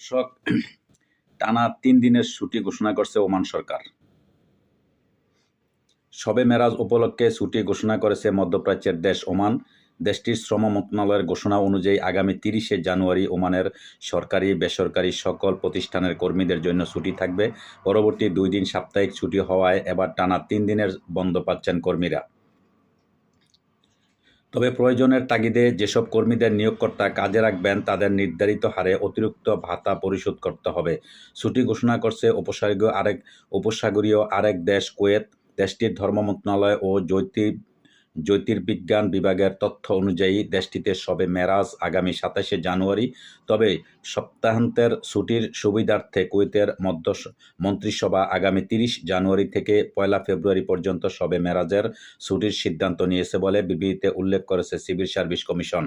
শক টানা তিন দিনের ছুটি ঘোষণা করছে ওমান সরকার। শবে মেরাজ উপলক্ষে ছুটি ঘোষণা করেছে মধ্যপ্রাচ্যের দেশ ওমান। দেশটির শ্রম মন্ত্রণালয়ের ঘোষণা অনুযায়ী আগামী তিরিশে জানুয়ারি ওমানের সরকারি, বেসরকারি সকল প্রতিষ্ঠানের কর্মীদের জন্য ছুটি থাকবে। পরবর্তী দুই দিন সাপ্তাহিক ছুটি হওয়ায় এবার টানা তিন দিনের বন্ধ পাচ্ছেন কর্মীরা। তবে প্রয়োজনের তাগিদে যেসব কর্মীদের নিয়োগকর্তা কাজে রাখবেন, তাদের নির্ধারিত হারে অতিরিক্ত ভাতা পরিশোধ করতে হবে। ছুটি ঘোষণা করছে উপসাগরীয় আরেক উপসাগরীয় আরেক দেশ কুয়েত। দেশটির ধর্ম মন্ত্রণালয় ও জ্যোতির জ্যোতির্বিজ্ঞান বিভাগের তথ্য অনুযায়ী দেশটিতে সবে মেরাজ আগামী সাতাশে জানুয়ারি, তবে সপ্তাহান্তের ছুটির সুবিধার্থে কুয়েতের মধ্য মন্ত্রিসভা আগামী তিরিশ জানুয়ারি থেকে পয়লা ফেব্রুয়ারি পর্যন্ত সবে মেরাজের ছুটির সিদ্ধান্ত নিয়েছে বলে বিবৃতিতে উল্লেখ করেছে সিভিল সার্ভিস কমিশন।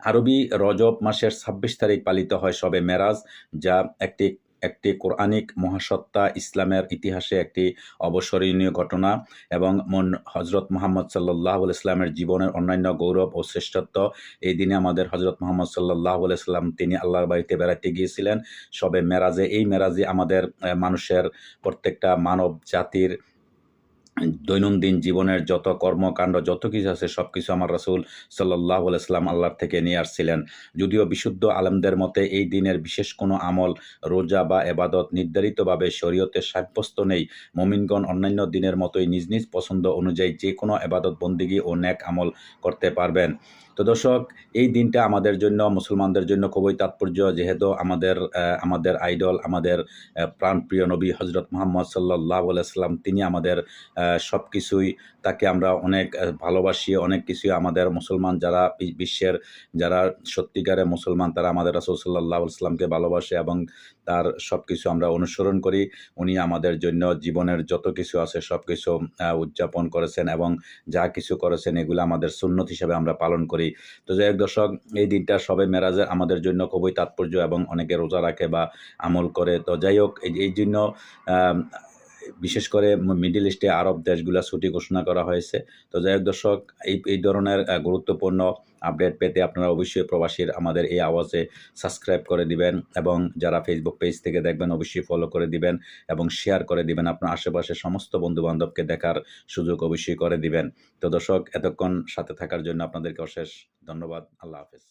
আরবি রজব মাসের ছাব্বিশ তারিখ পালিত হয় সবে মেরাজ, যা একটি একটি কোরআনিক মহাসত্তা, ইসলামের ইতিহাসে একটি অবসরণীয় ঘটনা এবং মন হজরত মোহাম্মদ সাল্লাহ ইসলামের জীবনের অন্যান্য গৌরব ও শ্রেষ্ঠত্ব। এই দিনে আমাদের হজরত মোহাম্মদ সাল্লাহ ইসলাম তিনি আল্লাহর বাড়িতে বেড়াতে গিয়েছিলেন। সবে মেরাজে, এই মেরাজে আমাদের মানুষের প্রত্যেকটা মানব জাতির দৈনন্দিন জীবনের যত কর্মকাণ্ড, যত কিছু আছে সব কিছু আমার রসুল সাল্লাহ আলাইসলাম আল্লাহর থেকে নিয়ে আসছিলেন। যদিও বিশুদ্ধ আলমদের মতে এই দিনের বিশেষ কোনো আমল, রোজা বা এবাদত নির্ধারিতভাবে শরীয়তে সাব্যস্ত নেই। মমিনগণ অন্যান্য দিনের মতোই নিজ নিজ পছন্দ অনুযায়ী যে কোনো এবাদত বন্দিগি ও ন্যাক আমল করতে পারবেন। তো দর্শক, এই দিনটা আমাদের জন্য, মুসলমানদের জন্য খুবই তাৎপর্য, যেহেতু আমাদের আমাদের আইডল, আমাদের প্রাণপ্রিয় নবী হজরত মোহাম্মদ সাল্লাহ আলাইসাল্লাম তিনি আমাদের সব কিছুই তাকে আমরা অনেক ভালোবাসি, অনেক কিছুই আমাদের মুসলমান যারা বিশ্বের, যারা সত্যিকারে মুসলমান, তারা আমাদের রাসুল সাল্লাহ ইসলামকে ভালোবাসে এবং তার সব কিছু আমরা অনুসরণ করি। উনি আমাদের জন্য জীবনের যত কিছু আছে সব কিছু উদযাপন করেছেন এবং যা কিছু করেছেন, এগুলো আমাদের সুন্নত হিসাবে আমরা পালন করি। তো যাই হোক দর্শক, এই দিনটা সবে মেরাজে আমাদের জন্য খুবই তাৎপর্য এবং অনেকে রোজা রাখে বা আমল করে। তো যাই হোক, এই জন্য বিশেষ করে মিডিল ইস্টে আরব দেশগুলো ছুটি ঘোষণা করা হয়েছে। তো যাই হোক দর্শক, এই এই ধরনের গুরুত্বপূর্ণ আপডেট পেতে আপনারা অবশ্যই প্রবাসীর আমাদের এই আওয়াজে সাবস্ক্রাইব করে দিবেন এবং যারা ফেসবুক পেজ থেকে দেখবেন অবশ্যই ফলো করে দিবেন এবং শেয়ার করে দিবেন। আপনার আশেপাশে সমস্ত বন্ধুবান্ধবকে দেখার সুযোগ অবশ্যই করে দিবেন। তো দর্শক, এতক্ষণ সাথে থাকার জন্য আপনাদেরকে অশেষ ধন্যবাদ। আল্লাহ হাফেজ।